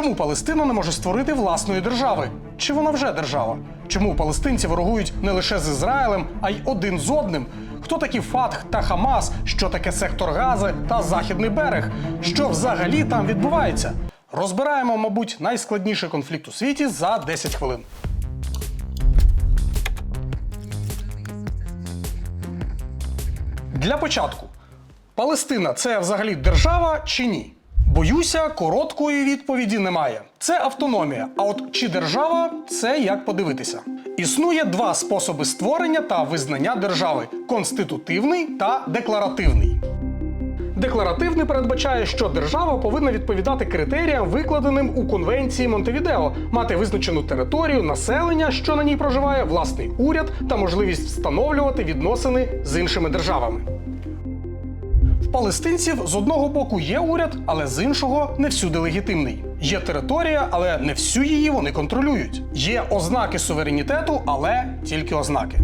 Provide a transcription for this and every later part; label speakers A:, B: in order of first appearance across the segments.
A: Чому Палестина не може створити власної держави? Чи вона вже держава? Чому палестинці ворогують не лише з Ізраїлем, а й один з одним? Хто такі Фатх та Хамас? Що таке сектор Гази та Західний берег? Що взагалі там відбувається? Розбираємо, мабуть, найскладніший конфлікт у світі за 10 хвилин. Для початку, Палестина це взагалі держава чи ні? Боюся, короткої відповіді немає. Це автономія. А от чи держава це як подивитися. Існує два способи створення та визнання держави: конститутивний та декларативний. Декларативний передбачає, що держава повинна відповідати критеріям, викладеним у конвенції Монтевідео, мати визначену територію, населення, що на ній проживає, власний уряд та можливість встановлювати відносини з іншими державами. Палестинців з одного боку є уряд, але з іншого не всюди легітимний. Є територія, але не всю її вони контролюють. Є ознаки суверенітету, але тільки ознаки.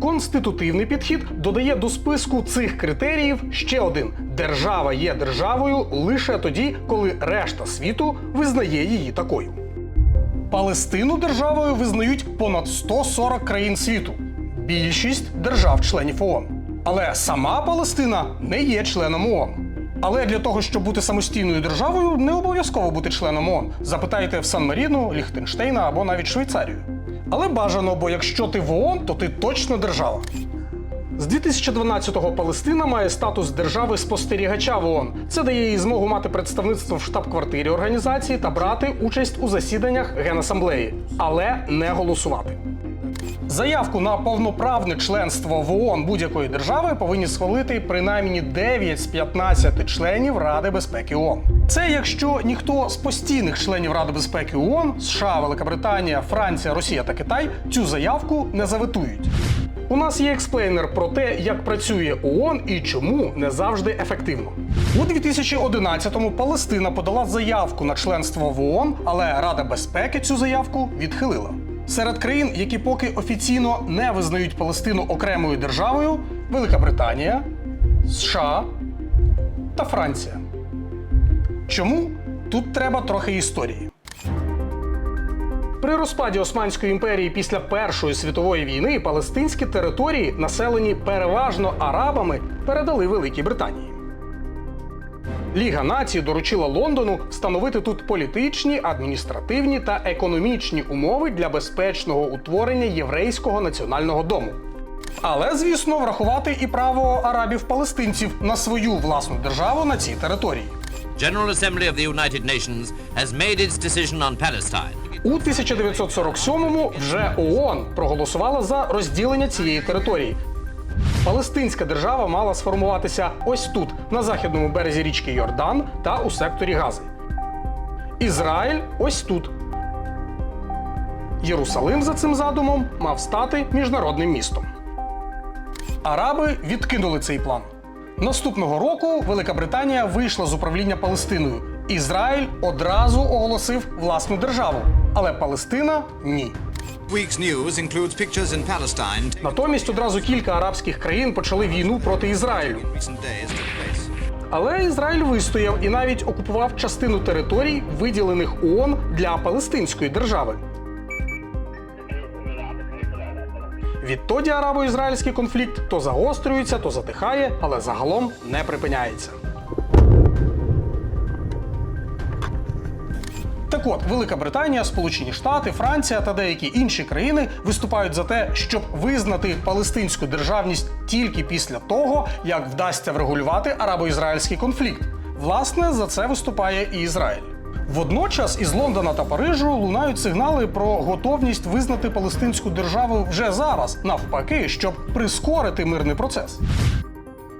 A: Конститутивний підхід додає до списку цих критеріїв ще один: держава є державою лише тоді, коли решта світу визнає її такою. Палестину державою визнають понад 140 країн світу, більшість держав-членів ООН. Але сама Палестина не є членом ООН. Але для того, щоб бути самостійною державою, не обов'язково бути членом ООН. Запитайте в Сан-Маріно, Ліхтенштейна або навіть Швейцарію. Але бажано, бо якщо ти в ООН, то ти точно держава. З 2012-го Палестина має статус держави спостерігача в ООН. Це дає їй змогу мати представництво в штаб-квартирі організації та брати участь у засіданнях Генасамблеї, але не голосувати. Заявку на повноправне членство в ООН будь-якої держави повинні схвалити принаймні 9 з 15 членів Ради безпеки ООН. Це якщо ніхто з постійних членів Ради безпеки ООН, США, Велика Франція, Росія та Китай цю заявку не заветують. У нас є експлейнер про те, як працює ООН і чому не завжди ефективно. У 2011-му Палестина подала заявку на членство в ООН, але Рада безпеки цю заявку відхилила. Серед країн, які поки офіційно не визнають Палестину окремою державою, Велика Британія, США та Франція. Чому? Тут треба трохи історії. При розпаді Османської імперії після Першої світової війни палестинські території, населені переважно арабами, передали Великій Британії. Ліга націй доручила Лондону встановити тут політичні, адміністративні та економічні умови для безпечного утворення єврейського національного дому. Але, звісно, врахувати і право арабів-палестинців на свою власну державу на цій території.
B: General Assembly of the United Nations has made its decision on Palestine.
A: У 1947-му вже ООН проголосувала за розділення цієї території. Палестинська держава мала сформуватися ось тут, на західному березі річки Йордан та у секторі Гази. Ізраїль ось тут. Єрусалим за цим задумом мав стати міжнародним містом. Араби відкинули цей план. Наступного року Велика Британія вийшла з управління Палестиною. Ізраїль одразу оголосив власну державу, але Палестина ні. Натомість одразу кілька арабських країн почали війну проти Ізраїлю. Але Ізраїль вистояв і навіть окупував частину територій, виділених ООН для Палестинської держави. Відтоді арабо-ізраїльський конфлікт то загострюється, то затихає, але загалом не припиняється. Так от, Велика Британія, Сполучені Штати, Франція та деякі інші країни виступають за те, щоб визнати палестинську державність тільки після того, як вдасться врегулювати арабо-ізраїльський конфлікт. Власне, за це виступає і Ізраїль. Водночас із Лондона та Парижу лунають сигнали про готовність визнати палестинську державу вже зараз, навпаки, щоб прискорити мирний процес.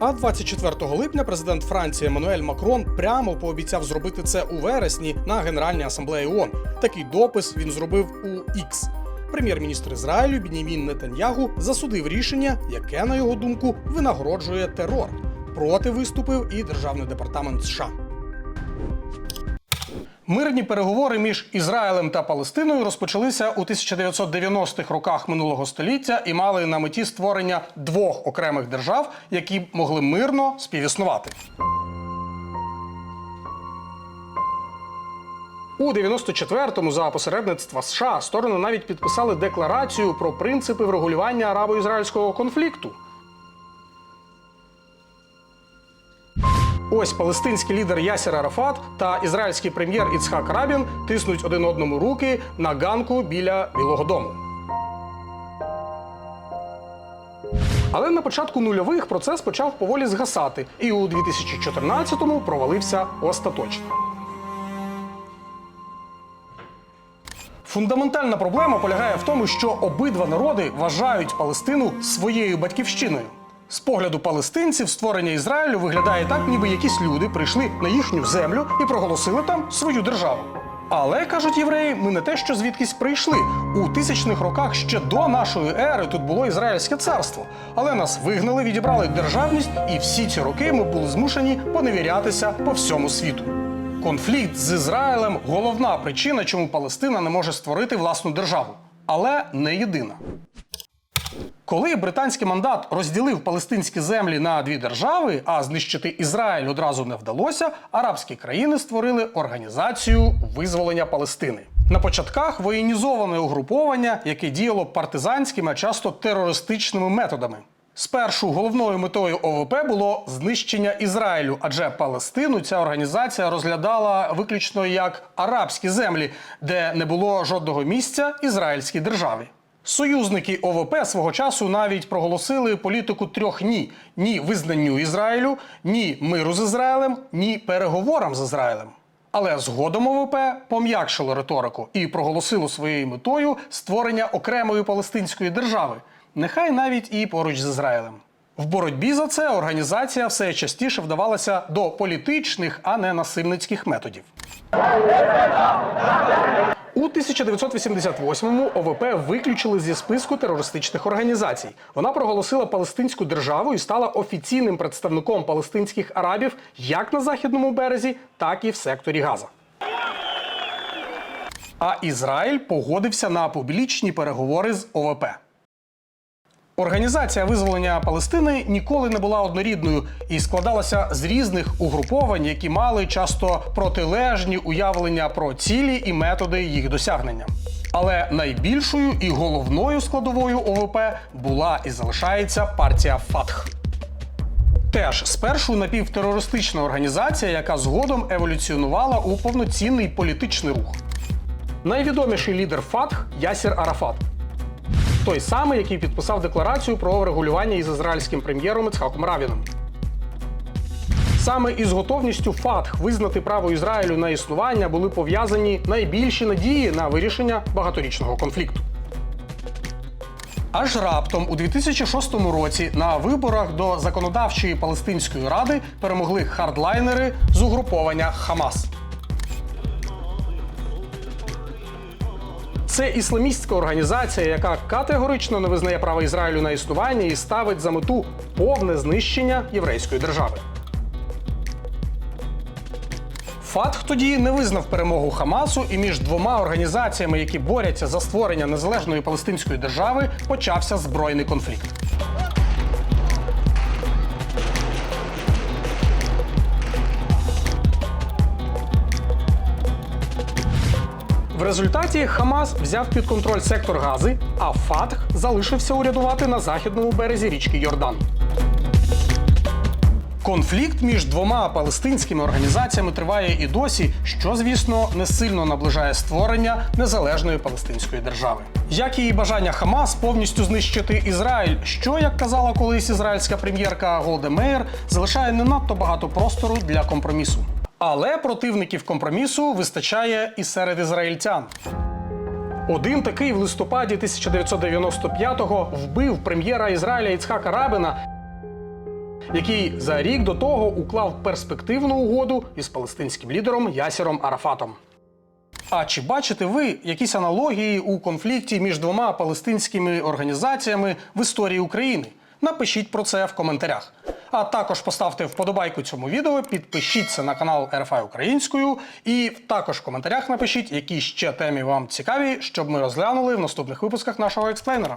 A: А 24 липня президент Франції Еммануель Макрон прямо пообіцяв зробити це у вересні на Генеральній асамблеї ООН. Такий допис він зробив у X. Прем'єр-міністр Ізраїлю Бінімін Нетаньягу засудив рішення, яке, на його думку, винагороджує терор. Проти виступив і державний департамент США. Мирні переговори між Ізраїлем та Палестиною розпочалися у 1990-х роках минулого століття і мали на меті створення двох окремих держав, які могли мирно співіснувати. У 94-му за посередництва США сторони навіть підписали декларацію про принципи врегулювання арабо-ізраїльського конфлікту. Ось палестинський лідер Ясір Арафат та ізраїльський прем'єр Іцхак Рабін тиснуть один одному руки на ганку біля Білого Дому. Але на початку нульових процес почав поволі згасати, і у 2014-му провалився остаточно. Фундаментальна проблема полягає в тому, що обидва народи вважають Палестину своєю батьківщиною. З погляду палестинців створення Ізраїлю виглядає так, ніби якісь люди прийшли на їхню землю і проголосили там свою державу. Але кажуть євреї, ми не те, що звідкись прийшли. У тисячних роках ще до нашої ери тут було ізраїльське царство, але нас вигнали, відібрали державність, і всі ці роки ми були змушені поневірятися по всьому світу. Конфлікт з Ізраїлем головна причина, чому Палестина не може створити власну державу, але не єдина. Коли британський мандат розділив палестинські землі на дві держави, а знищити Ізраїль одразу не вдалося, арабські країни створили організацію визволення Палестини. На початках воєнізоване угруповання, яке діяло партизанськими, а часто терористичними методами. Спершу головною метою ОВП було знищення Ізраїлю, адже Палестину ця організація розглядала виключно як арабські землі, де не було жодного місця ізраїльській державі. Союзники ОВП свого часу навіть проголосили політику трьох ні: ні визнанню Ізраїлю, ні миру з Ізраїлем, ні переговорам з Ізраїлем. Але згодом ОВП пом'якшило риторику і проголосило своєю метою створення окремої палестинської держави, нехай навіть і поруч з Ізраїлем. В боротьбі за це організація все частіше вдавалася до політичних, а не насильницьких методів. У 1988-му ОВП виключили зі списку терористичних організацій. Вона проголосила Палестинську державу і стала офіційним представником палестинських арабів як на західному березі, так і в секторі Газа. А Ізраїль погодився на публічні переговори з ОВП. Організація визволення Палестини ніколи не була однорідною і складалася з різних угруповань, які мали часто протилежні уявлення про цілі і методи їх досягнення. Але найбільшою і головною складовою ОВП була і залишається партія Фатх. Теж спершу напівтерористична організація, яка згодом еволюціонувала у повноцінний політичний рух. Найвідоміший лідер Фатх Ясір Арафат. Той самий, який підписав декларацію про врегулювання із ізраїльським прем'єром Іцхаком Равіном. Саме із готовністю Фатх визнати право Ізраїлю на існування були пов'язані найбільші надії на вирішення багаторічного конфлікту. Аж раптом у 2006 році на виборах до законодавчої палестинської ради перемогли хардлайнери з угруповання Хамас. Це ісламістська організація, яка категорично не визнає права Ізраїлю на існування і ставить за мету повне знищення єврейської держави. Фатх тоді не визнав перемогу Хамасу, і між двома організаціями, які борються за створення незалежної палестинської держави, почався збройний конфлікт. В результаті Хамас взяв під контроль сектор Гази, а Фатх залишився урядувати на західному березі річки Йордан. Конфлікт між двома палестинськими організаціями триває і досі, що, звісно, не сильно наближає створення незалежної палестинської держави. Як і бажання Хамас повністю знищити Ізраїль, що, як казала колись ізраїльська прем'єрка Голде Меєр, залишає не надто багато простору для компромісу. Але противників компромісу вистачає і серед ізраїльтян. Один такий в листопаді 1995-го вбив прем'єра Ізраїля Іцхака Рабина, який за рік до того уклав перспективну угоду із палестинським лідером Ясіром Арафатом. А чи бачите ви якісь аналогії у конфлікті між двома палестинськими організаціями в історії України? Напишіть про це в коментарях. А також поставте вподобайку цьому відео, підпишіться на канал РФА Українською і також в коментарях напишіть, які ще темі вам цікаві, щоб ми розглянули в наступних випусках нашого експлейнера.